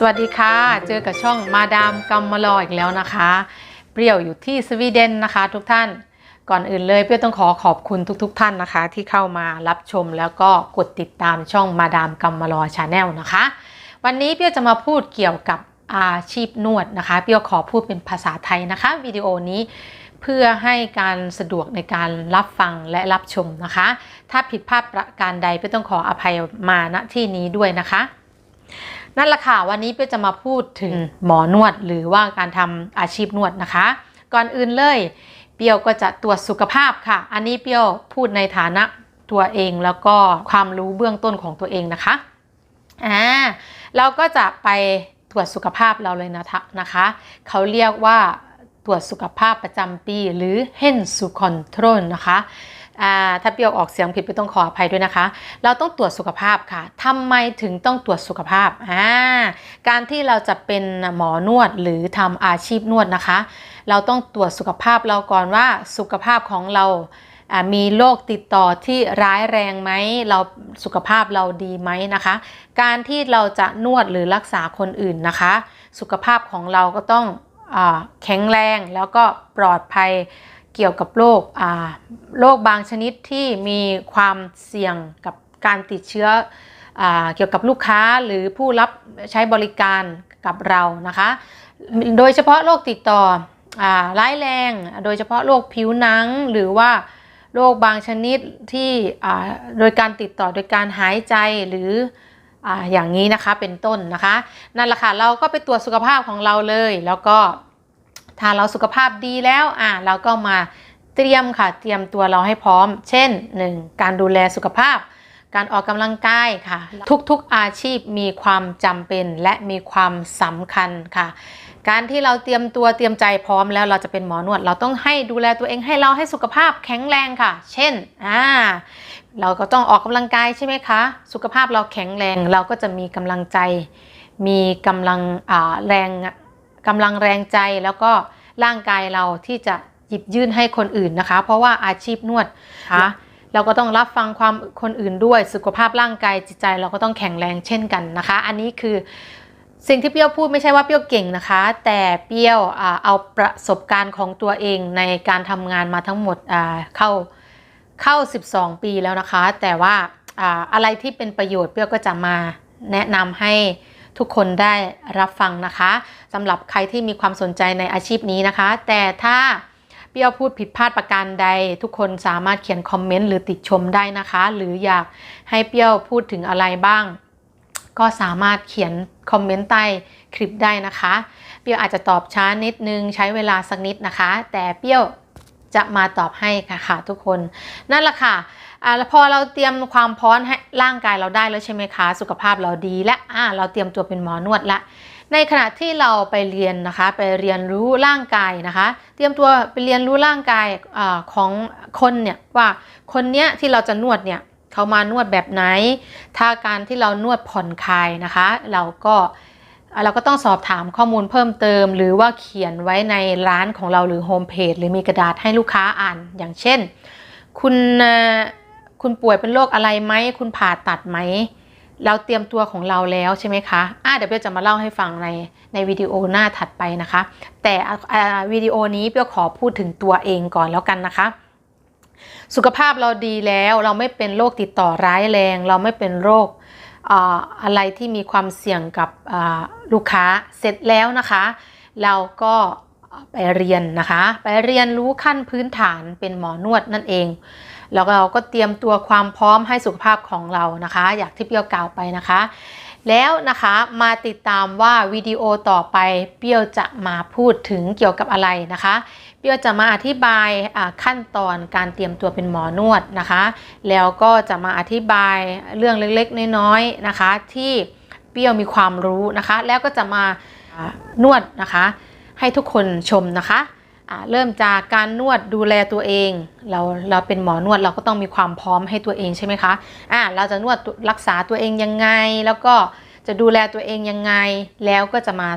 สวัสดีค่ะ เจอกับช่องมาดามกัมมาลออีกแล้วนะคะ เปรี้ยวอยู่ที่สวีเดนนะคะ ทุกท่าน ก่อนอื่นเลยเปรี้ยวต้องขอขอบคุณทุกๆท่านนะคะ ที่เข้ามารับชมแล้วก็กดติดตามช่องมาดามกัมมาลอชาแนลนะคะ วันนี้เปรี้ยวจะมาพูดเกี่ยวกับอาชีพนวดนะคะ เปรี้ยวขอพูดเป็นภาษาไทยนะคะวิดีโอนี้เพื่อให้การสะดวกในการรับฟังและรับชมนะคะ ถ้าผิดพลาดประการใดเปรี้ยวต้องขออภัยมาณที่นี้ด้วยนะคะ นั่นแหละค่ะวันนี้เปียวจะมาพูดถึงหมอนวดหรือว่าการทำอาชีพนวดนะคะ ก่อนอื่นเลยเปียวก็จะตรวจสุขภาพค่ะ อันนี้เปียวพูดในฐานะตัวเองแล้วก็ความรู้เบื้องต้นของตัวเองนะคะอ่าเราก็จะไปตรวจสุขภาพเราเลยนะคะนะคะ เขาเรียกว่าตรวจสุขภาพประจำปีหรือ h e n s u Control นะคะอ่า ถ้าเปียวออกเสียงผิดไปต้องขออภัยด้วยนะคะ เราต้องตรวจสุขภาพค่ะทำไมถึงต้องตรวจสุขภาพอ่าการที่เราจะเป็นหมอนวดหรือทำอาชีพนวดนะคะ เราต้องตรวจสุขภาพเราก่อนว่าสุขภาพของเรามีโรคติดต่อที่ร้ายแรงไหมเราสุขภาพเราดีไหมนะคะ การที่เราจะนวดหรือรักษาคนอื่นนะคะ สุขภาพของเราก็ต้องอแข็งแรงแล้วก็ปลอดภัย เกี่ยวกับโรคโรคบางชนิดที่มีความเสี่ยงกับการติดเชื้ออเกี่ยวกับลูกค้าหรือผู้รับใช้บริการกับเรานะคะ โดยเฉพาะโรคติดต่ออร้ายแรง โดยเฉพาะโรคผิวหนังหรือว่าโรคบางชนิดที่โดยการติดต่อโดยการหายใจหรือออย่างนี้นะคะเป็นต้นนะคะ นั่นแหละค่ะเราก็ไปตรวจสุขภาพของเราเลยแล้วก็ ถ้าเราสุขภาพดีแล้วอ่าเราก็มาเตรียมค่ะ เตรียมตัวเราให้พร้อม เช่น 1. การดูแลสุขภาพ การออกกำลังกายค่ะ ทุกๆอาชีพมีความจำเป็นและมีความสำคัญค่ะ การที่เราเตรียมตัวเตรียมใจพร้อมแล้วเราจะเป็นหมอนวด เราต้องให้ดูแลตัวเองให้เราให้สุขภาพแข็งแรงค่ะ เช่นอ่าเราก็ต้องออกกำลังกายใช่ไหมคะ สุขภาพเราแข็งแรงเราก็จะมีกำลังใจ มีกำลังอ่าแรง กำลังแรงใจแล้วก็ร่างกายเราที่จะหยิบยื่นให้คนอื่นนะคะ เพราะว่าอาชีพนวดค่ะเราก็ต้องรับฟังความคนอื่นด้วย สุขภาพร่างกายจิตใจเราก็ต้องแข็งแรงเช่นกันนะคะ อันนี้คือสิ่งที่เปรี้ยวพูดไม่ใช่ว่าเปรี้ยวเก่งนะคะ แต่เปรี้ยวอ่าเอาประสบการณ์ของตัวเองในการทำงานมาทั้งหมดอ่าเข้าเข้า 12 ปีแล้วนะคะ แต่ว่าอ่าอะไรที่เป็นประโยชน์เปรี้ยวก็จะมาแนะนำให้ ทุกคนได้รับฟังนะคะสำหรับใครที่มีความสนใจในอาชีพนี้นะคะ แต่ถ้าเปี้ยวพูดผิดพลาดประการใด ทุกคนสามารถเขียนคอมเมนต์หรือติชมได้นะคะ หรืออยากให้เปี้ยวพูดถึงอะไรบ้าง ก็สามารถเขียนคอมเมนต์ใต้คลิปได้นะคะ เปี้ยวอาจจะตอบช้านิดนึงใช้เวลาสักนิดนะคะ แต่เปี้ยวจะมาตอบให้ค่ะค่ะทุกคนนั่นแหละค่ะ อ่าพอเราเตรียมความพร้อมให้ร่างกายเราได้แล้วใช่ไหมคะ สุขภาพเราดีและอ่าเราเตรียมตัวเป็นหมอนวดละ ในขณะที่เราไปเรียนนะคะ ไปเรียนรู้ร่างกายนะคะ เตรียมตัวไปเรียนรู้ร่างกายอาของคนเนี่ยว่าคนเนี้ยที่เราจะนวดเนี่ยเขามานวดแบบไหน ถ้าการที่เรานวดผ่อนคลายนะคะ เราก็เราก็ต้องสอบถามข้อมูลเพิ่มเติม หรือว่าเขียนไว้ในร้านของเราหรือโฮมเพจหรือมีกระดาษให้ลูกค้าอ่าน อย่างเช่น คุณ คุณป่วยเป็นโรคอะไรไหม คุณผ่าตัดไหม เราเตรียมตัวของเราแล้วใช่ไหมคะอะเดี๋ยวเปียวจะมาเล่าให้ฟังในในวิดีโอหน้าถัดไปนะคะ แต่วิดีโอนี้เปียวขอพูดถึงตัวเองก่อนแล้วกันนะคะ สุขภาพเราดีแล้วเราไม่เป็นโรคติดต่อร้ายแรง เราไม่เป็นโรคออะไรที่มีความเสี่ยงกับลูกค้าเสร็จแล้วนะคะ เราก็ไปเรียนนะคะ ไปเรียนรู้ขั้นพื้นฐานเป็นหมอนวดนั่นเอง แล้วเราก็เตรียมตัวความพร้อมให้สุขภาพของเรานะคะ อยากที่เปียวกล่าวไปนะคะ แล้วนะคะมาติดตามว่าวิดีโอต่อไปเปียวจะมาพูดถึงเกี่ยวกับอะไรนะคะ เปียวจะมาอธิบายขั้นตอนการเตรียมตัวเป็นหมอนวดนะคะ แล้วก็จะมาอธิบายเรื่องเล็กๆ น้อยๆนะคะ ที่เปียวมีความรู้นะคะ แล้วก็จะมานวดนะคะ ให้ทุกคนชมนะคะ เริ่มจากการนวดดูแลตัวเอง เราเราเป็นหมอนวดเราก็ต้องมีความพร้อมให้ตัวเองใช่ไหมคะอ่าเราจะนวดรักษาตัวเองยังไง แล้วก็จะดูแลตัวเองยังไง แล้วก็จะมา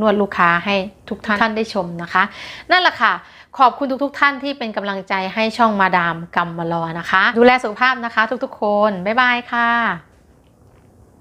นวดลูกค้าให้ทุกท่านท่านได้ชมนะคะ นั่นแหละค่ะ ขอบคุณทุกๆทท่านที่เป็นกำลังใจให้ช่องมาดามกัมมารอนะคะ ดูแลสุขภาพนะคะ ทุกๆ คน บ๊ายบายค่ะ